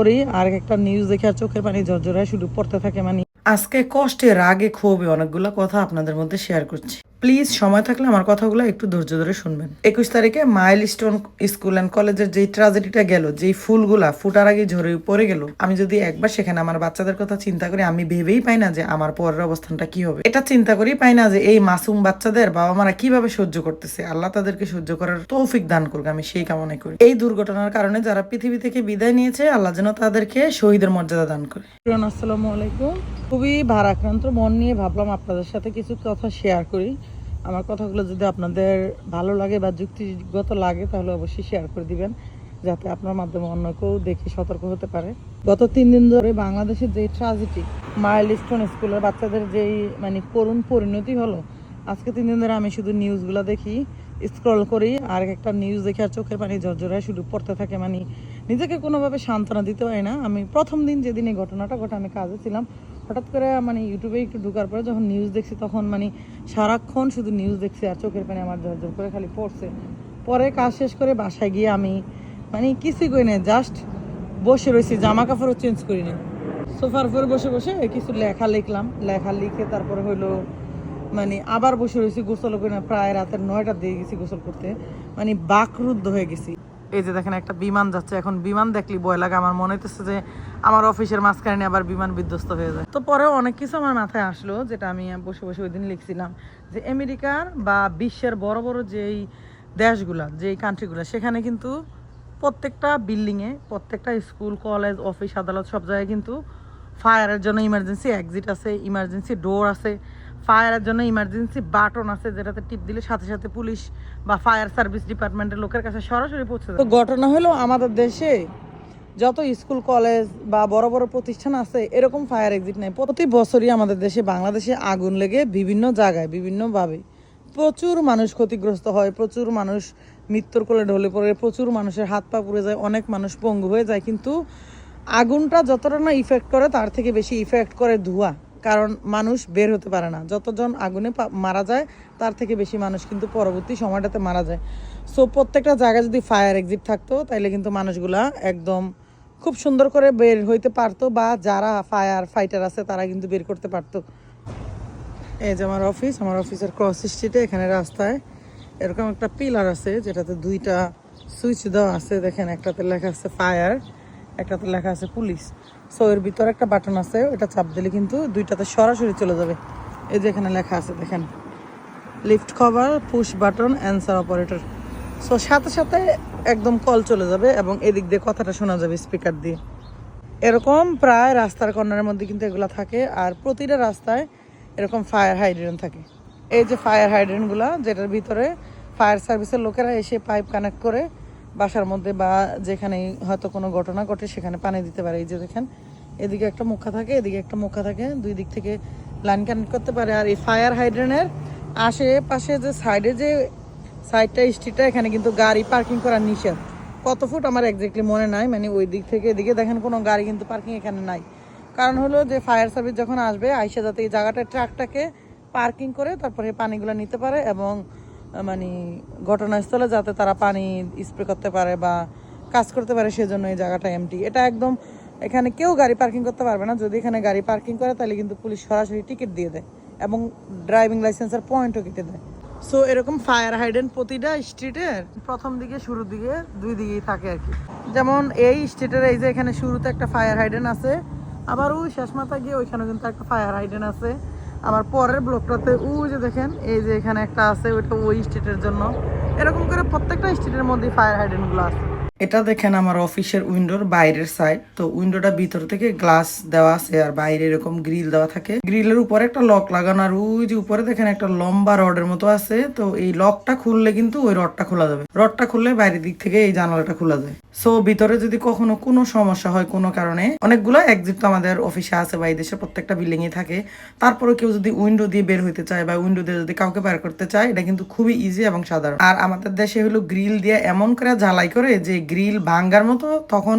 করি, আর একটা নিউজ দেখে আর চোখের পানি ঝরঝরায় শুধু পড়তে থাকে মানে। আজকে কষ্টের আগে খুবই অনেকগুলো কথা আপনাদের মধ্যে শেয়ার করছি। প্লিজ সময় থাকলে আমার কথাগুলো একটু ধৈর্য ধরে শুনবেন। একুশ তারিখে মাইল স্টোন স্কুল অ্যান্ড কলেজের যেই ট্রাজেডিটা গেল, যেই ফুলগুলা ফুটার আগে ঝরে পড়ে গেল, আমি যদি একবার সেখানে আমার বাচ্চাদের কথা চিন্তা করি, আমি ভেবেই পাই না যে আমার পরের অবস্থানটা কি হবে। এটা চিন্তা করেই পাই না যে এই মাসুম বাচ্চাদের বাবা মারা কীভাবে সহ্য করতেছে। আল্লাহ তাদেরকে সহ্য করার তৌফিক দান করুক, আমি সেই কামনাই করি। এই দুর্ঘটনার কারণে যারা পৃথিবী থেকে বিদায় নিয়েছে, আল্লাহ যেন তাদেরকে শহীদের মর্যাদা দান করে। আসসালামু আলাইকুম। খুবই ভারাক্রান্ত মন নিয়ে ভাবলাম আপনাদের সাথে কিছু কথা শেয়ার করি। আমার কথাগুলো যদি আপনাদের ভালো লাগে বা যুক্তিগত লাগে, তাহলে অবশ্যই শেয়ার করে দিবেন, যাতে আপনার মাধ্যমে অন্য কেউ দেখে সতর্ক হতে পারে। গত তিন দিন ধরে বাংলাদেশের যে ট্রাজেডি মাইল স্টোন স্কুলের বাচ্চাদের যেই মানে করুণ পরিণতি হলো, আজকে তিন দিন ধরে আমি শুধু নিউজগুলো দেখি স্ক্রল করি, আর একটা নিউজ দেখে আর চোখের পানি ঝরঝরায় শুধু পড়তে থাকে মানে নিজেকে কোনোভাবে সান্ত্বনা দিতে পারি না। আমি প্রথম দিন যেদিন এই ঘটনাটা ঘটে, আমি কাজে ছিলাম হঠাৎ করে মানে ইউটিউবে একটু ঢোকার পরে যখন নিউজ দেখছি, তখন মানে সারাক্ষণ শুধু নিউজ দেখছি আর চোখের পানি আমার ঝরঝর করে খালি পড়ছে। পরে কাজ শেষ করে বাসায় গিয়ে আমি মানে কিছুই করি না জাস্ট বসে রয়েছি জামা কাপড়ও চেঞ্জ করি না। সোফার উপরে বসে বসে কিছু লেখা লিখলাম। লেখা লিখে তারপরে হইল মানে আবার বসে রয়েছি, গোসল করে না, প্রায় রাতের নয়টা দিয়ে গেছি গোসল করতে। মানে বাকরুদ্ধ হয়ে গেছি। এই যে দেখেন একটা বিমান যাচ্ছে, এখন বিমান দেখলি ভয় লাগে, আমার মনে হইতেছে যে আমার অফিসের মাঝখানে আবার বিমান বিধ্বস্ত হয়ে যায়। তো পরে অনেক কিছু আমার মাথায় আসলো, যেটা আমি বসে বসে ওই দিন লিখছিলাম, যে আমেরিকার বা বিশ্বের বড় বড় যেই দেশগুলা, যেই কান্ট্রিগুলো সেখানে কিন্তু প্রত্যেকটা বিল্ডিংয়ে প্রত্যেকটা স্কুল কলেজ অফিস আদালত সব জায়গায় কিন্তু ফায়ারের জন্য ইমার্জেন্সি এক্সিট আছে ইমার্জেন্সি ডোর আছে। ফায়ারের জন্য ইমার্জেন্সি বাটন আছে যেটাতে টিপ দিলে সাথে সাথে পুলিশ বা ফায়ার সার্ভিস ডিপার্টমেন্টের লোকের কাছে সরাসরি পৌঁছে তো ঘটনা হলো আমাদের দেশে যত স্কুল কলেজ বা বড় বড় প্রতিষ্ঠান আছে, এরকম ফায়ার এক্সিট নেই। প্রতি বছরই আমাদের দেশে, বাংলাদেশে আগুন লেগে বিভিন্ন জায়গায়, বিভিন্নভাবে প্রচুর মানুষ ক্ষতিগ্রস্ত হয়, প্রচুর মানুষ মৃত্যুর কোলে ঢলে পড়ে, প্রচুর মানুষের হাত পা পুড়ে যায়, অনেক মানুষ পঙ্গু হয়ে যায়। কিন্তু আগুনটা যতটা না ইফেক্ট করে, তার থেকে বেশি ইফেক্ট করে ধোঁয়া। কারণ মানুষ বের হতে পারে না। যতজন আগুনে মারা যায়, তার থেকে বেশি মানুষ কিন্তু পরবর্তী সময়টাতে মারা যায়। সো প্রত্যেকটা জায়গায় যদি ফায়ার এক্সিট থাকতো, তাইলে কিন্তু মানুষগুলা একদম খুব সুন্দর করে বের হইতে পারতো বা যারা ফায়ার ফাইটার আছে, তারা কিন্তু বের করতে পারতো। এই যে আমার অফিস আমার অফিসের ক্রস স্ট্রিটে এখানে রাস্তায় এরকম একটা পিলার আছে, যেটাতে দুইটা সুইচ দেওয়া আছে। দেখেন, একটাতে লেখা আছে ফায়ার একটাতে লেখা আছে পুলিশ সো এর ভিতরে একটা বাটন আছে ওটা চাপ দিলে কিন্তু দুইটাতে সরাসরি চলে যাবে। এই যে এখানে লেখা আছে, দেখেন। Lift cover push button answer operator so সাথে সাথে একদম কল চলে যাবে এবং এদিক দিয়ে কথাটা শোনা যাবে স্পিকার দিয়ে। এরকম প্রায় রাস্তার কর্নারের মধ্যে কিন্তু এগুলো থাকে, আর প্রতিটা রাস্তায় এরকম ফায়ার হাইড্রেন থাকে। এই যে ফায়ার হাইড্রেনগুলো যেটার ভিতরে ফায়ার সার্ভিসের লোকেরা এসে পাইপ কানেক্ট করে বাসার মধ্যে বা যেখানে হয়তো কোনো ঘটনা ঘটে, সেখানে পানি দিতে পারে। এই যে দেখেন, এদিকে একটা মুখা থাকে, এদিকে একটা মুখা থাকে। দুই দিক থেকে লাইন কানেক্ট করতে পারে। আর এই ফায়ার হাইড্রেনের আশেপাশে যে সাইডে যে সাইডটা স্ট্রিটটা এখানে কিন্তু গাড়ি পার্কিং করার নিষেধ। কত ফুট আমার এক্স্যাক্টলি মনে নাই। মানে ওই দিক থেকে এদিকে দেখেন, কোনো গাড়ি কিন্তু পার্কিং এখানে নাই। কারণ হলো যে ফায়ার সার্ভিস যখন আসবে, আইসা যাতে এই জায়গাটা ট্রাকটাকে পার্কিং করে তারপরে পানিগুলো নিতে পারে এবং মানে ঘটনাস্থলে যাতে তারা পানি স্প্রে করতে পারে বা কাজ করতে পারে, সেজন্য এই জায়গাটা এমটি এটা একদম এখানে কেউ গাড়ি পার্কিং করতে পারবে না। যদি এখানে গাড়ি পার্কিং করে, তাহলে কিন্তু পুলিশ সরাসরি টিকিট দিয়ে দেয় এবং ড্রাইভিং লাইসেন্সের পয়েন্টও কেটে দেয়। সো এরকম ফায়ার হাইডেন প্রতিটা স্ট্রিটের প্রথম দিকে, শুরুর দিকে, দুই দিকেই থাকে আর কি। যেমন এই স্ট্রিটের এই যে এখানে শুরুতে একটা ফায়ার হাইডেন আছে, আবার ওই শেষ মাথা গিয়ে ওইখানে কিন্তু একটা ফায়ার হাইডেন আছে। আবার পরের ব্লকটাতে ওই যে দেখেন, এই যে এখানে একটা আছে, ওইটা ওই স্টেটের জন্য। এরকম করে প্রত্যেকটা স্টেটের মধ্যে ফায়ার হাইডেনগুলো আছে। এটা দেখেন আমার অফিসের উইন্ডোর বাইরের সাইড তো উইন্ডোটা ভিতর থেকে গ্লাস দেওয়া আছে আর বাইরে এরকম গ্রিল দেওয়া থাকে। গ্রিলের উপরে একটা লক লাগানো আর ওই যে উপরে দেখেন একটা লম্বা রডের মতো আছে। তো এই লকটা খুললে কিন্তু ওই রডটা খোলা যাবে। রডটা খুললে বাইরের দিক থেকে এই জানালাটা খোলা যায়। সো ভিতরে যদি কখনো কোনো সমস্যা হয় কোনো কারণে, অনেকগুলো এক্সিট তো আমাদের অফিসে আছে বা এই দেশে প্রত্যেকটা বিল্ডিং এ থাকে। তারপরে কেউ যদি উইন্ডো দিয়ে বের হইতে চায় বা উইন্ডো দিয়ে যদি কাউকে বের করতে চায়, এটা কিন্তু খুবই ইজি এবং সাধারণ। আর আমাদের দেশে হলো গ্রিল দিয়ে এমন করে ঝালাই করে যে গ্রিল ভাঙ্গার মতো তখন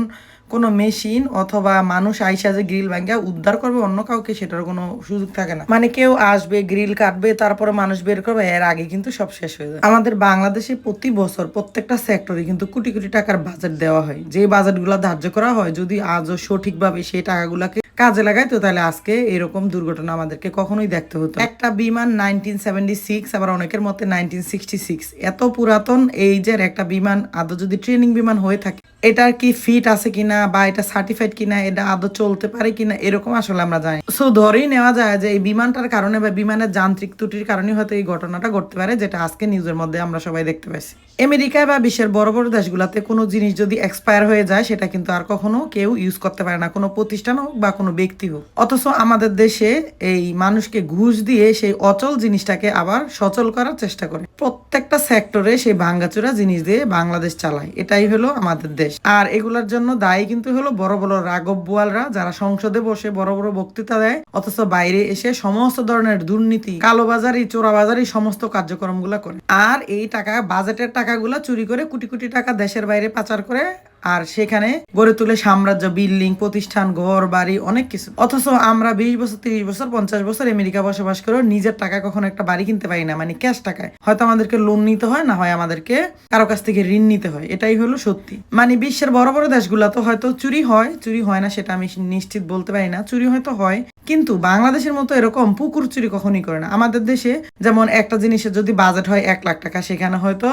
কোনো মেশিন অথবা মানুষ আইসা যে গ্রিল ভাঙ্গা উদ্ধার করবে অন্য কাউকে সেটার কোনো সুযোগ থাকে না। মানে কেউ আসবে, গ্রিল কাটবে, তারপরে মানুষ বের করবে, এর আগে কিন্তু সব শেষ হয়ে যায় আমাদের বাংলাদেশে প্রতি বছর প্রত্যেকটা সেক্টরে কিন্তু কোটি কোটি টাকার বাজেট দেওয়া হয়। যে বাজেটগুলো ধার্য করা হয়, যদি আজও সঠিকভাবে সেই টাকাগুলোকে কাজে লাগাইতো, তাহলে আজকে এরকম দুর্ঘটনা আমাদেরকে কখনোই দেখতে হতো একটা বিমান নাইনটিন সেভেন্টি সিক্স আবার অনেকের মতে নাইনটিন সিক্সটি সিক্স এত পুরাতন এই যে একটা বিমান, আদৌ যদি ট্রেনিং বিমান হয়ে থাকে এটার কি ফিট আছে কিনা বা এটা সার্টিফাইড কিনা, এটা আদৌ চলতে পারে কিনা, এরকম আসলে আমরা জানি। সো ধরেই নেওয়া যায় যে এই বিমানটার কারণে বা বিমানের যান্ত্রিক ত্রুটির কারণে হয়তো এই ঘটনাটা ঘটতে পারে, যেটা আজকে নিউজের মধ্যে আমরা সবাই দেখতে পাইছি। আমেরিকায় বা বিশ্বের বড় বড় দেশগুলোতে কোনো জিনিস যদি এক্সপায়ার হয়ে যায়, সেটা কিন্তু আর কখনো কেউ ইউজ করতে পারে না, কোনো প্রতিষ্ঠান হোক বা কোনো ব্যক্তি হোক। অথচ আমাদের দেশে এই মানুষকে ঘুষ দিয়ে সেই অচল জিনিসটাকে আবার সচল করার চেষ্টা করে। প্রত্যেকটা সেক্টরে সেই ভাঙ্গাচুরা জিনিস দিয়ে বাংলাদেশ চালায়। এটাই হলো আমাদের দেশ। আর এগুলার জন্য দায়ী কিন্তু হলো বড় বড় রাগব বোয়ালরা, যারা সংসদে বসে বড় বড় বক্তৃতা দেয়, অথচ বাইরে এসে সমস্ত ধরনের দুর্নীতি, কালোবাজারি, চোরাবাজারি সমস্ত কার্যক্রমগুলো করে। আর এই টাকা, বাজেটের টাকাগুলো চুরি করে কোটি কোটি টাকা দেশের বাইরে পাচার করে আর সেখানে গড়ে তুলে সাম্রাজ্য, বিল্ডিং, প্রতিষ্ঠান, ঘর, বাড়ি, অনেক কিছু। অথচ আমরা বিশ বছর, তিরিশ বছর, পঞ্চাশ বছর আমেরিকা বসবাস করে নিজের টাকা কখনো একটা বাড়ি কিনতে পারি না মানে ক্যাশ টাকায়। হয়তো আমাদেরকে লোন নিতে হয়, না হয় আমাদেরকে কারও কাছ থেকে ঋণ নিতে হয়, এটাই হলো সত্যি। মানে বিশ্বের বড় বড় দেশগুলো তো হয়তো চুরি হয় চুরি হয় না সেটা আমি নিশ্চিত বলতে পারি না, চুরি হয়তো হয় কিন্তু বাংলাদেশের মতো এরকম পুকুর চুরি কখনই করে না। আমাদের দেশে যেমন একটা জিনিসের যদি বাজেট হয় এক লাখ টাকা, সেখানে হয়তো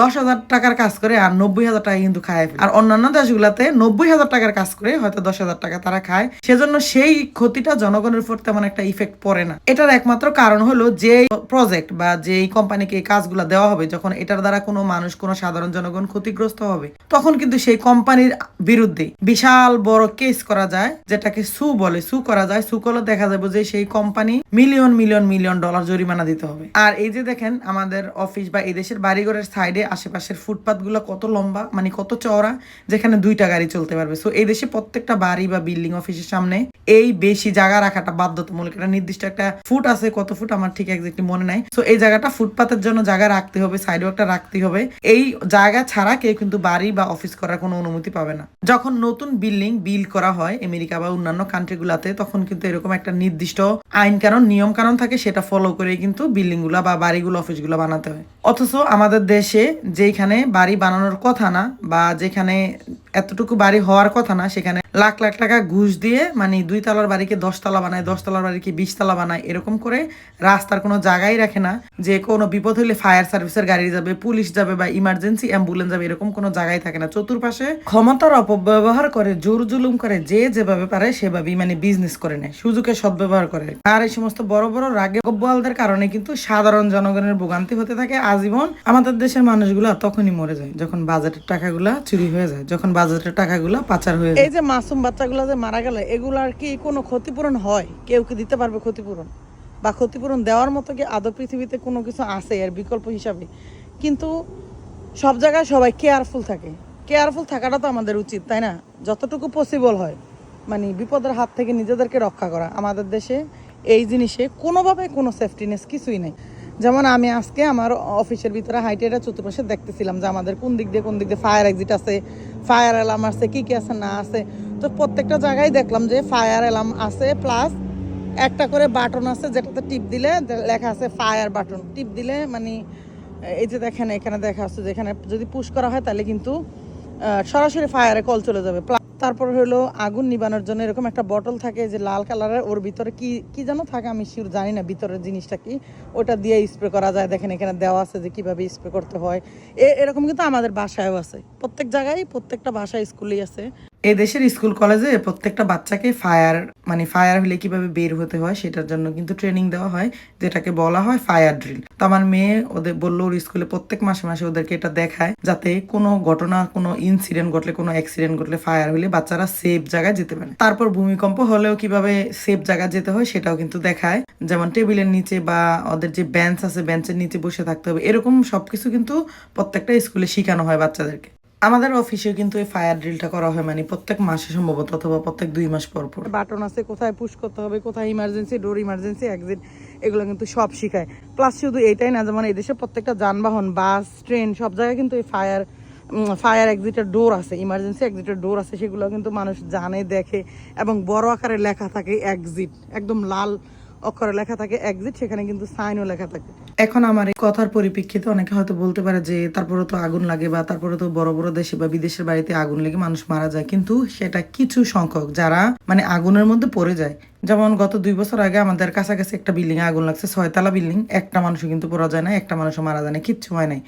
দশ হাজার টাকার কাজ করে আর নব্বই হাজার টাকা কিন্তু খায় আর অন্যান্য দেশগুলোতে নব্বই হাজার টাকার কাজ করে হয়তো দশ হাজার টাকা তারা খায়। সেজন্য সেই ক্ষতিটা জনগণের উপর তেমন একটা ইফেক্ট পড়ে না। এটার একমাত্র কারণ হলো যে প্রজেক্ট বা যেই কোম্পানিকে এই কাজগুলো দেওয়া হবে, যখন এটার দ্বারা কোনো মানুষ, কোনো সাধারণ জনগণ ক্ষতিগ্রস্ত হবে, তখন কিন্তু সেই কোম্পানির বিরুদ্ধে বিশাল বড় কেস করা যায়, যেটাকে সু বলে, সু করা যায় সু দেখা যাবে যে সেই company million million million dollar জরিমানা দিতে হবে। আর এই যে দেখেন, আমাদের অফিস বা এই দেশের বাড়িঘরের সাইডে আশেপাশের ফুটপাথগুলো কত লম্বা মানে কত চওড়া, যেখানে দুইটা গাড়ি চলতে পারবে। সো এই দেশে প্রত্যেকটা বাড়ি বা বিল্ডিং অফিসের সামনে এই বেশি জায়গা রাখাটা বাধ্যতামূলক। একটা নির্দিষ্ট একটা ফুট আছে, কত ফুট আমার ঠিক একজাক্টলি মনে নাই। সো এই জায়গাটা ফুটপাতের জন্য জায়গা রাখতে হবে সাইডেও একটা রাখতে হবে। এই জায়গা ছাড়া কেউ কিন্তু বাড়ি বা অফিস করার কোনো অনুমতি পাবে না। যখন নতুন বিল্ডিং বিল করা হয় আমেরিকা বা অন্যান্য কান্ট্রিগুলোতে তখন কিন্তু এরকম একটা নির্দিষ্ট আইন কারণ, নিয়ম কারণ থাকে, সেটা ফলো করে কিন্তু বিল্ডিংগুলা বা বাড়িগুলো অফিসগুলো বানাতে হয়। অথচ আমাদের দেশে যেখানে বাড়ি বানানোর কথা না, বা যেখানে এতটুকু বাড়ি হওয়ার কথা না, সেখানে লাখ লাখ টাকা ঘুষ দিয়ে মানে দুই তলার বাড়িকে দশ তলা বানায় দশ তলার বাড়িকে বিশ তলা বানায়, এরকম করে রাস্তার কোনো জায়গাই রাখে না। যে কোনো বিপদ হলে ফায়ার সার্ভিসের গাড়ি যাবে, পুলিশ যাবে বা ইমার্জেন্সি অ্যাম্বুলেন্স যাবে, এরকম কোনো জায়গাই থাকে না। চতুর্পাশে ক্ষমতার অপব্যবহার করে, জোর জুলুম করে, যে যেভাবে পারে সেভাবেই মানে বিজনেস করে নেয় সুযোগের সদ্ব্যবহার করে। আর এই সমস্ত বড় বড় রাগে বোয়ালদের কারণে কিন্তু সাধারণ জনগণের ভোগান্তি হতে থাকে, আজীবন আমাদের দেশের মানুষগুলা তখনই মরে যায়, যখন বাজেটের টাকাগুলা চুরি হয়ে যায়, যখন টাকাগুলা পাচার হয়ে এই যে মাসুম বাচ্চাগুলো যে মারা গেল এগুলার কি কোনো ক্ষতিপূরণ হয়? কেউ কি দিতে পারবে ক্ষতিপূরণ? বা ক্ষতিপূরণ দেওয়ার মতো কি আদৌ পৃথিবীতে কোনো কিছু আছে বিকল্প হিসাবে? কিন্তু সব জায়গায় সবাই কেয়ারফুল থাকে। কেয়ারফুল থাকাটা তো আমাদের উচিত, তাই না? যতটুকু পসিবল হয়। মানে বিপদের হাত থেকে নিজেদেরকে রক্ষা করা। আমাদের দেশে এই জিনিসে কোনোভাবে কোনো সেফটিনেস কিছুই নেই। যেমন আমি আজকে আমার অফিসের ভিতরে হাইটেরা চতুর্পাশে দেখতেছিলাম যে আমাদের কোন দিক দিয়ে কোন দিক দিয়ে ফায়ার এক্সিট আছে ফায়ার অ্যালার্ম আছে, কি কি আছে না আছে। তো প্রত্যেকটা জায়গায় দেখলাম যে ফায়ার অ্যালার্ম আছে, প্লাস একটা করে বাটন আছে যেটাতে টিপ দিলে লেখা আছে ফায়ার বাটন। টিপ দিলে মানে এই যে দেখেন, এখানে দেখা আছে যেখানে যদি পুশ করা হয় তাহলে কিন্তু সরাসরি ফায়ারে কল চলে যাবে। তারপর হলো আগুন নিবানোর জন্য এরকম একটা বটল থাকে যে লাল কালারের ওর ভিতরে কি কি যেন থাকে, আমি শিওর জানি না ভিতরের জিনিসটা কি। ওটা দিয়ে স্প্রে করা যায়। দেখেন এখানে দেওয়া আছে যে কীভাবে স্প্রে করতে হয়। এরকম কিন্তু আমাদের বাসায়ও আছে। প্রত্যেক জায়গায় প্রত্যেকটা বাসায় স্কুলেই আছে। এই দেশের স্কুল, কলেজে প্রত্যেকটা বাচ্চাকে ফায়ার মানে ফায়ার হলে কীভাবে বের হতে হয় সেটার জন্য কিন্তু ট্রেনিং দেওয়া হয়, যেটাকে বলা হয় ফায়ার ড্রিল তো আমার মেয়ে ওদের বলল ওর স্কুলে প্রত্যেক মাসে মাসে ওদেরকে এটা দেখায়, যাতে কোনো ঘটনা, কোনো ইনসিডেন্ট ঘটলে, কোনো অ্যাক্সিডেন্ট ঘটলে ফায়ার হলে বাচ্চারা সেফ জায়গায় যেতে পারে। তারপর ভূমিকম্প হলেও কীভাবে সেফ জায়গায় যেতে হয় সেটাও কিন্তু দেখায়। যেমন টেবিলের নিচে বা ওদের যে বেঞ্চ আছে বেঞ্চের নিচে বসে থাকতে হবে, এরকম সবকিছু কিন্তু প্রত্যেকটা স্কুলে শেখানো হয় বাচ্চাদেরকে। আমাদের অফিসেও কিন্তু এই ফায়ার ড্রিলটা করা হয় মানে প্রত্যেক মাসে সম্ভবত অথবা প্রত্যেক দুই মাস পর পর। বাটন আছে, কোথায় পুশ করতে হবে, কোথায় ইমার্জেন্সি ডোর ইমার্জেন্সি এক্সিট এগুলো কিন্তু সব শেখায়। প্লাস শুধু এটাই না, যেমন এদেশে প্রত্যেকটা যানবাহন বাস ট্রেন সব জায়গায় কিন্তু এই ফায়ার ফায়ার এক্সিটের ডোর আছে ইমার্জেন্সি এক্সিটের ডোর আছে, সেগুলো কিন্তু মানুষ জানে, দেখে, এবং বড় আকারে লেখা থাকে এক্সিট একদম লাল অক্ষরে লেখা থাকে এক্সিট সেখানে কিন্তু সাইনও লেখা থাকে। এখন আমার এই কথার পরিপ্রেক্ষিতে অনেকে হয়তো বলতে পারে যে তারপরে তো আগুন লাগে বা তারপরে তো বড় বড় দেশে বা বিদেশের বাড়িতে আগুন লেগে মানুষ মারা যায়। কিন্তু সেটা কিছু সংখ্যক যারা মানে আগুনের মধ্যে পড়ে যায়। যেমন গত দুই বছর আগে আমাদের কাছাকাছি একটা বিল্ডিং আগুন লাগছে, ছয়তলা বিল্ডিং একটা মানুষও কিন্তু পড়া যায় না, একটা মানুষও মারা যায় না, কিচ্ছু হয় নাই।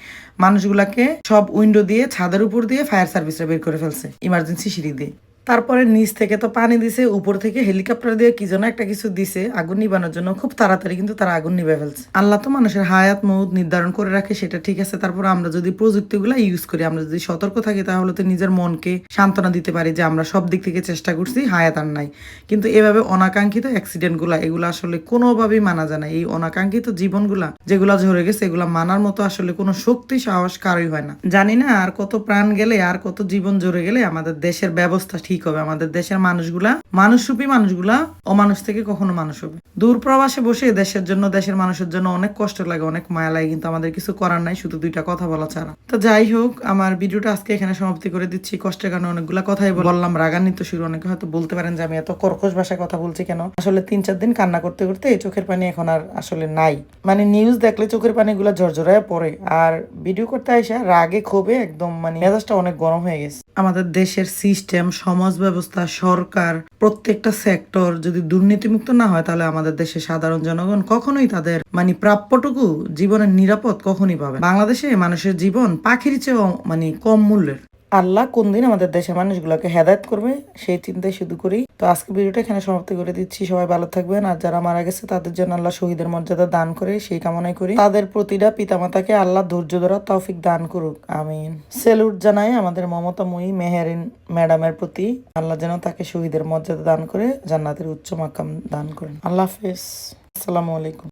মানুষগুলাকে সব উইন্ডো দিয়ে, ছাদের উপর দিয়ে ফায়ার সার্ভিসরা বের করে ফেলছে ইমার্জেন্সি সিঁড়ি দিয়ে। তারপরে নিচ থেকে তো পানি দিছে, উপর থেকে হেলিকপ্টার দিয়ে কি যেন একটা কিছু দিছে, আগুন নিবানোর জন্য খুব তাড়াতাড়ি কিন্তু তারা আগুন নিভে ফেলছে। আল্লাহ তো মানুষের হায়াত, মৌত নির্ধারণ করে রাখে, সেটা ঠিক আছে, তারপর আমরা যদি প্রযুক্তিগুলো ইউজ করি, আমরা যদি সতর্ক থাকি, তাহলে তো নিজের মনকে সান্ত্বনা দিতে পারি যে আমরা সব দিক থেকে চেষ্টা করছি, হায়াত আর নাই। কিন্তু এভাবে অনাকাঙ্ক্ষিত অ্যাক্সিডেন্টগুলা, এগুলো আসলে কোনোভাবেই মানা যায় না। এই অনাকাঙ্ক্ষিত জীবনগুলা যেগুলা ঝরে গেছে, এগুলা মানার মতো আসলে কোনো শক্তি, সাহস কারোই হয় না। জানি না আর কত প্রাণ গেলে, আর কত জীবন জড়ে গেলে আমাদের দেশের ব্যবস্থা ঠিক হবে আমাদের দেশের মানুষগুলা, মানুষরূপী মানুষগুলা অমানুষ থেকে কখনো মানুষ হবে। দূর প্রবাসে বসে দেশের জন্য, দেশের মানুষের জন্য অনেক কষ্ট লাগে, অনেক মায়া লাগে, কিন্তু আমাদের কিছু করার নাই, শুধু দুইটা কথা বলা ছাড়া। তো যাই হোক, আমার ভিডিওটা আজকে এখানে সমাপ্তি করে দিচ্ছি। কষ্টের কারণে অনেকগুলা কথাই বললাম, রাগান্বিত শুরু। অনেকে হয়তো বলতে পারেন যে আমি এত কর্কশ ভাষায় কথা বলছি কেন? আসলে তিন চার দিন কান্না করতে করতে এই চোখের পানি এখন আর আসলে নাই। মানে নিউজ দেখলে চোখের পানিগুলো ঝরঝরায় পড়ে, আর ভিডিও করতে আইসা রাগে ক্ষোভে একদম মানে মেজাজটা অনেক গরম হয়ে গেছে। আমাদের দেশের সিস্টেম সমাজ ব্যবস্থা, সরকার, প্রত্যেকটা সেক্টর যদি দুর্নীতিমুক্ত না হয়, তাহলে আমাদের দেশে সাধারণ জনগণ কখনোই তাদের মানে প্রাপ্যটুকু জীবনের নিরাপদ কখনই পাবে বাংলাদেশে মানুষের জীবন পাখির চেয়েও মানে কম মূল্যের। আল্লাহ কোন দিন আমাদের দেশের মানুষগুলোকে হেদায়ত করবে, সেই চিন্তায় শুধু করি তো আজকে ভিডিওটা এখানে সমাপ্তি করে দিচ্ছি। সবাই ভালো থাকবেন। আর যারা মারা গেছে, তাদের জন্য আল্লাহ শহীদের মর্যাদা দান করে, সেই কামনাই করি। তাদের প্রতিটা পিতামাতাকে আল্লাহ ধৈর্য ধরা তৌফিক দান করুক। আমিন। সেলুট জানাই আমাদের মমতাময়ী মেহেরিন ম্যাডামের প্রতি। আল্লাহ যেন তাকে শহীদের মর্যাদা দান করে, জান্নাতের উচ্চ মাকাম দান করেন। আল্লাহ হাফেজ। আসসালামু আলাইকুম।